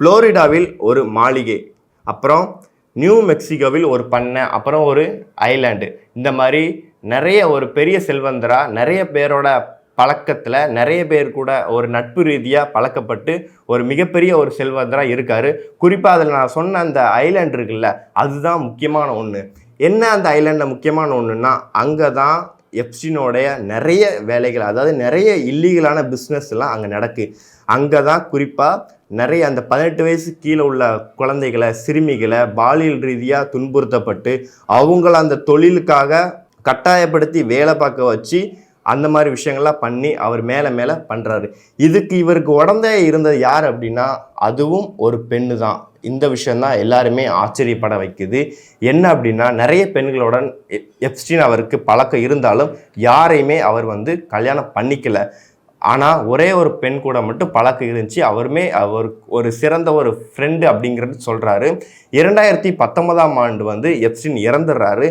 புளோரிடாவில் ஒரு மாளிகை அப்புறம் நியூ மெக்சிகோவில் ஒரு பண்ணை அப்புறம் ஒரு ஐலாண்டு. இந்த மாதிரி நிறைய ஒரு பெரிய செல்வந்தராக நிறைய பேரோட பழக்கத்தில் நிறைய பேர் கூட ஒரு நட்பு ரீதியாக பழக்கப்பட்டு ஒரு மிகப்பெரிய ஒரு செல்வந்தராக இருக்கார். குறிப்பாக அதில் நான் சொன்ன அந்த ஐலாண்ட் இருக்குல்ல அதுதான் முக்கியமான ஒன்று என்ன அந்த ஐலாண்டில் முக்கியமான ஒன்றுன்னா அங்கே தான் எப்சினோடைய நிறைய வேலைகள் அதாவது நிறைய இல்லீகலான பிஸ்னஸ் எல்லாம் அங்கே நடக்கு. அங்கே தான் குறிப்பாக நிறைய அந்த பதினெட்டு வயசு கீழே உள்ள குழந்தைகளை சிறுமிகளை பாலியல் ரீதியாக துன்புறுத்தப்பட்டு அவங்கள அந்த தொழிலுக்காக கட்டாயப்படுத்தி வேலை பார்க்க வச்சு அந்த மாதிரி விஷயங்கள்லாம் பண்ணி அவர் மேலே மேலே பண்ணுறாரு இதுக்கு இவருக்கு உடந்தே இருந்தது யார் அப்படின்னா அதுவும் ஒரு பெண்ணு தான். இந்த விஷயந்தான் எல்லாருமே ஆச்சரியப்பட வைக்குது. என்ன அப்படின்னா நிறைய பெண்களுடன் எப்ஸ்டின் அவருக்கு பழக்கம் இருந்தாலும் யாரையுமே அவர் வந்து கல்யாணம் பண்ணிக்கல. ஆனால் ஒரே ஒரு பெண் கூட மட்டும் பழக்கம் இருந்துச்சு. அவருமே அவர் ஒரு சிறந்த ஒரு ஃப்ரெண்டு அப்படிங்கிறது சொல்கிறாரு இரண்டாயிரத்தி பத்தொன்பதாம் ஆண்டு வந்து எப்ஸ்டின் இறந்துடுறாரு.